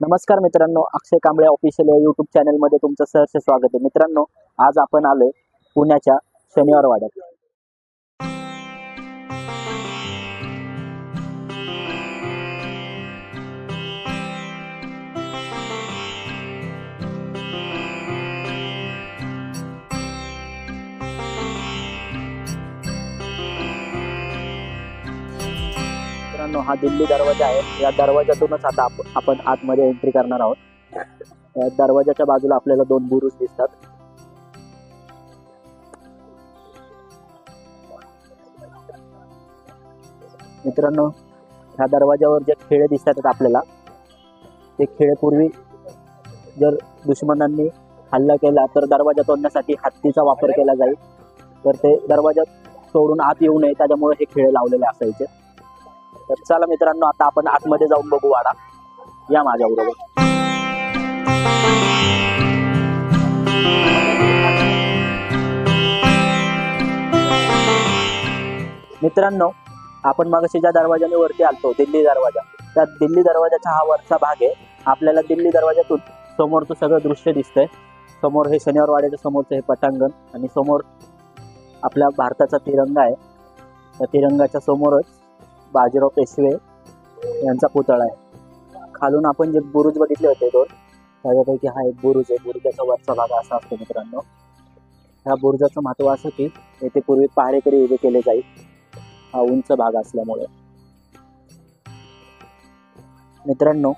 नमस्कार मित्रांनो अक्षय कांबळे ऑफिशियल या युट्यूब चॅनलमध्ये तुमचं सहर्ष स्वागत आहे. मित्रांनो आज आपण आलोय पुण्याच्या शनिवार वाड्यात हा दिल्ली दरवाजा आहे. या दरवाजातूनच आता आपण आतमध्ये एंट्री करणार आहोत. या दरवाजाच्या बाजूला आपल्याला दोन बुरुज दिसतात. मित्रांनो ह्या दरवाजावर जे खेळे दिसतात आपल्याला ते खेळे पूर्वी जर दुश्मनांनी हल्ला केला तर दरवाजा तोडण्यासाठी हत्तीचा वापर केला जाईल. तर ते दरवाजा तोडून आत येऊ नये त्याच्यामुळे हे खेळे लावलेले असायचे. तर चला मित्रांनो आता आपण आतमध्ये जाऊन बघू वाडा. या माझ्या बरोबर मित्रांनो आपण मगाशी ज्या दरवाजाने वरती आलतो दिल्ली दरवाजा. त्या दिल्ली दरवाजाचा हा वरचा भाग आहे. आपल्याला दिल्ली दरवाजातून समोरचं सगळं दृश्य दिसतंय. समोर हे शनिवार वाड्याच्या समोरचं हे पटांगण आणि समोर आपल्या भारताचा तिरंगा आहे. त्या तिरंगाच्या समोरच बाजीराव पेशवे यांचा पुतळा आहे. खालून आपण जे बुरुज बघितले होते दोन त्याच्यापैकी हा एक बुरुज आहे. बुरुजाचा वरचा भाग असा असतो मित्रांनो. ह्या बुरुजाचं महत्त्व असं की येथे पूर्वी पहारेकरी उभे केले जाईल. हा उंच भाग असल्यामुळे. मित्रांनो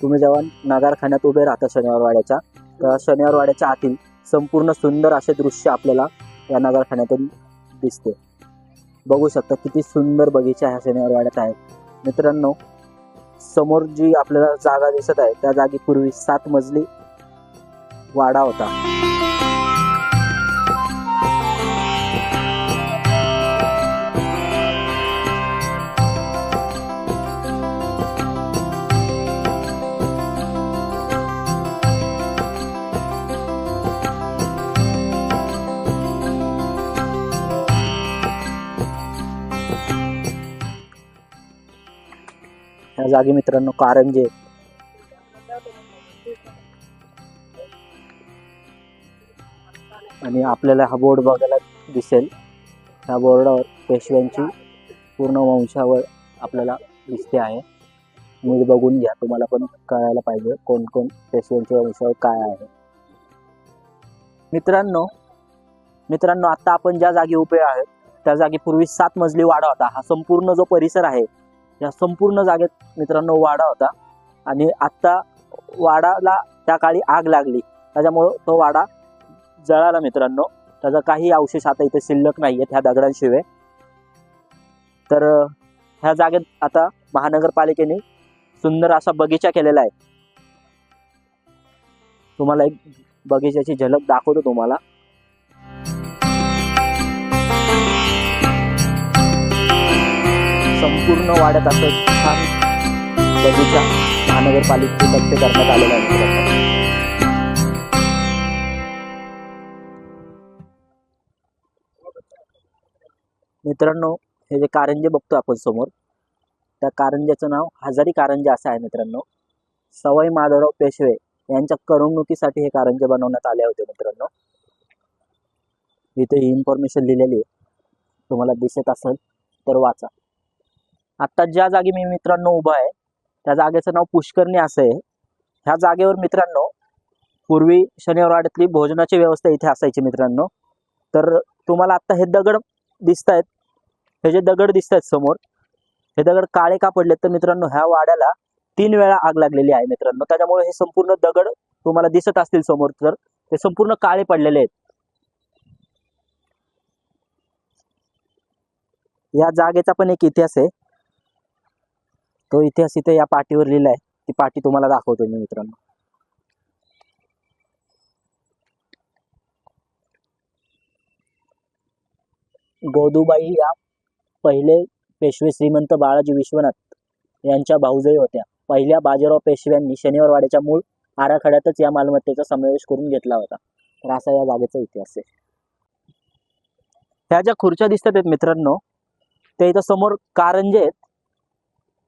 तुम्ही जेव्हा नगारखान्यात उभे राहता शनिवारवाड्याच्या तर शनिवारवाड्याच्या आतील संपूर्ण सुंदर असे दृश्य आपल्याला या नगारखान्यातून दिसते. बघू शकता किती सुंदर बगीचा ह्या शनिवारवाड्यात आहे. मित्रांनो समोर जी आपल्याला जागा दिसत आहे त्या जागी पूर्वी सात मजली वाडा होता. जागी मित्रांनो कारंजे आणि आपल्याला हा बोर्ड बघायला दिसेल. ह्या बोर्डावर पेशव्यांची पूर्ण वंशावळ आपल्याला दिसते आहे. मी बघून घ्या तुम्हाला पण कळायला पाहिजे कोण कोण पेशव्यांची वंशावळ काय आहे. मित्रांनो मित्रांनो आता आपण ज्या जागी उभे आहोत त्या जागी पूर्वी सात मजली वाडा होता. हा संपूर्ण जो परिसर आहे या संपूर्ण जागेत मित्रांनो वाडा होता. आणि आत्ता वाडाला त्या काळी आग लागली. त्याच्यामुळं तो वाडा जळाला मित्रांनो. त्याचा काही अवशेष आता इथे शिल्लक नाही आहेत ह्या दगडांशिवाय. तर ह्या जागेत आता महानगरपालिकेने सुंदर असा बगीचा केलेला आहे. तुम्हाला एक बगीचाची झलक दाखवतो तुम्हाला. पूर्ण वाढत असं छान बगीचा महानगरपालिकेतर्फे करण्यात आलेला आहे. मित्रांनो. मित्रांनो हे जे कारंजे बघतो आपण समोर त्या कारंज्याचं नाव हजारी कारंजे असं आहे मित्रांनो. सवाई माधवराव पेशवे यांच्या करमणुकीसाठी हे कारंजे बनवण्यात आले होते मित्रांनो. इथे ही इन्फॉर्मेशन लिहिलेली आहे. तुम्हाला दिसत असेल तर वाचा. आता ज्या जागी मी मित्रांनो उभा आहे त्या जागेचं नाव पुष्करणी असं आहे. ह्या जागेवर मित्रांनो पूर्वी शनिवार वाड्यातली भोजनाची व्यवस्था इथे असायची मित्रांनो. तर तुम्हाला आत्ता हे दगड दिसत आहेत हे जे दगड दिसत आहेत समोर हे दगड काळे का पडलेत तर मित्रांनो ह्या वाड्याला तीन वेळा आग लागलेली आहे मित्रांनो. त्याच्यामुळे हे संपूर्ण दगड तुम्हाला दिसत असतील समोर तर ते संपूर्ण काळे पडलेले आहेत. या जागेचा पण एक इतिहास आहे. तो इतिहास इथे या पाठीवर लिहिला आहे ती पाठी तुम्हाला दाखवतो मी मित्रांनो. गोदूबाई या पहिले पेशवे श्रीमंत बाळाजी विश्वनाथ यांच्या भाऊजाई होत्या. पहिल्या बाजीराव पेशव्यांनी शनिवारवाड्याच्या मूळ आराखड्यातच या मालमत्तेचा समावेश करून घेतला होता. तर असा या जागेचा इतिहास आहे. ह्या ज्या खुर्च्या दिसतात आहेत मित्रांनो ते इथं समोर कारंजे आहेत.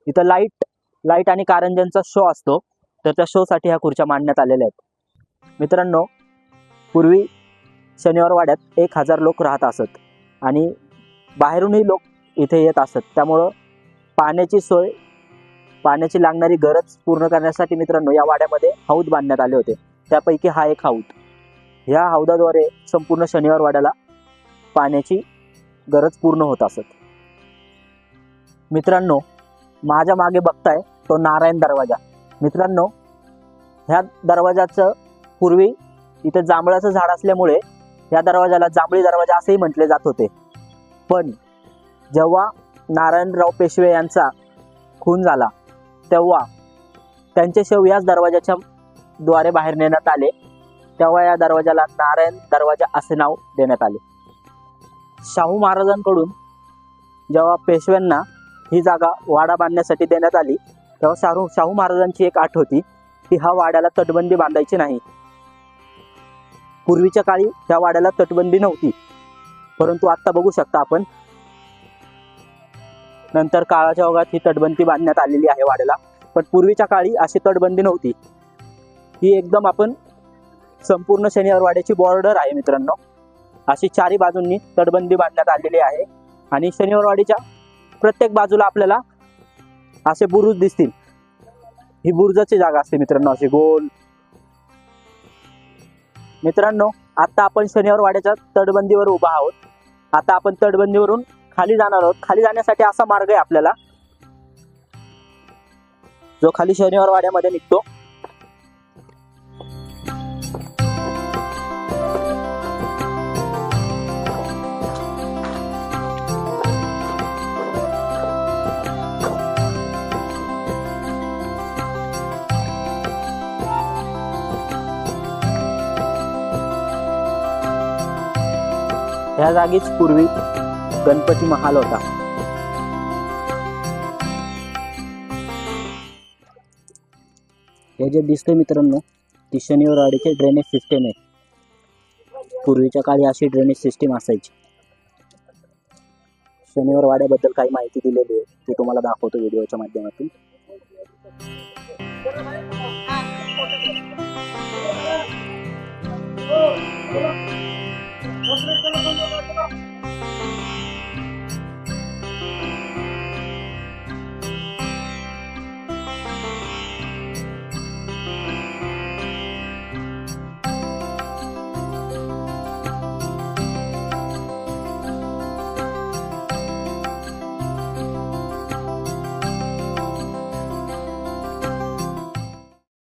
इथं लाइट लाइट आणि कारंज्यांचा शो असतो. तर त्या शोसाठी ह्या खुर्च्या मांडण्यात आलेल्या आहेत. मित्रांनो पूर्वी शनिवार वाड्यात एक हजार लोक राहत असत आणि बाहेरूनही लोक इथे येत असत. त्यामुळं पाण्याची सोय पाण्याची लागणारी गरज पूर्ण करण्यासाठी मित्रांनो या वाड्यामध्ये हौद बांधण्यात आले होते. त्यापैकी हा एक हौद. ह्या हौदाद्वारे संपूर्ण शनिवार वाड्याला पाण्याची गरज पूर्ण होत असत. मित्रांनो माझ्या मागे बघताय तो नारायण दरवाजा. मित्रांनो ह्या दरवाजाचं पूर्वी इथे जांभळाचं झाड असल्यामुळे या दरवाजाला जांभळी दरवाजा असेही म्हटले जात होते. पण जेव्हा नारायणराव पेशवे यांचा खून झाला तेव्हा त्यांचे शव याच दरवाजाच्या द्वारे बाहेर नेण्यात आले. तेव्हा या दरवाजाला नारायण दरवाजा असे नाव देण्यात आले. शाहू महाराजांकडून जेव्हा पेशव्यांना ही जागा वाडा बांधण्यासाठी देण्यात आली. तेव्हा शाहू शाहू महाराजांची एक आठ होती. की हा वाड्याला तटबंदी बांधायची नाही. पूर्वीच्या काळी त्या वाड्याला तटबंदी नव्हती. परंतु आता बघू शकता आपण. नंतर काळाच्या ओघात ही तटबंदी बांधण्यात आलेली आहे वाड्याला. पण पूर्वीच्या काळी अशी तटबंदी नव्हती. ही एकदम आपण संपूर्ण शनिवार वाड्याची बॉर्डर आहे मित्रांनो. अशी चारी बाजूंनी तटबंदी बांधण्यात आलेली आहे. आणि शनिवारवाडीच्या प्रत्येक बाजूला आपल्याला असे बुरुज दिसतील. ही बुरुजाची जागा असते मित्रांनो अशी गोल. मित्रांनो आता आपण शनिवार वाड्याच्या तटबंदीवर उभा आहोत. आता आपण तटबंदीवरून खाली जाणार आहोत. खाली जाण्यासाठी असा मार्ग आहे आपल्याला. जो खाली शनिवार वाड्यामध्ये निघतो. ह्या जागीच पूर्वी गणपती महाल होता. हे जे दिसतंय मित्रांनो ती शनिवारवाडीचे ड्रेनेज सिस्टीम आहे. पूर्वीच्या काळी अशी ड्रेनेज सिस्टीम असायची. शनिवार वाड्याबद्दल काही माहिती दिलेली आहे ती तुम्हाला दाखवतो व्हिडिओच्या माध्यमातून.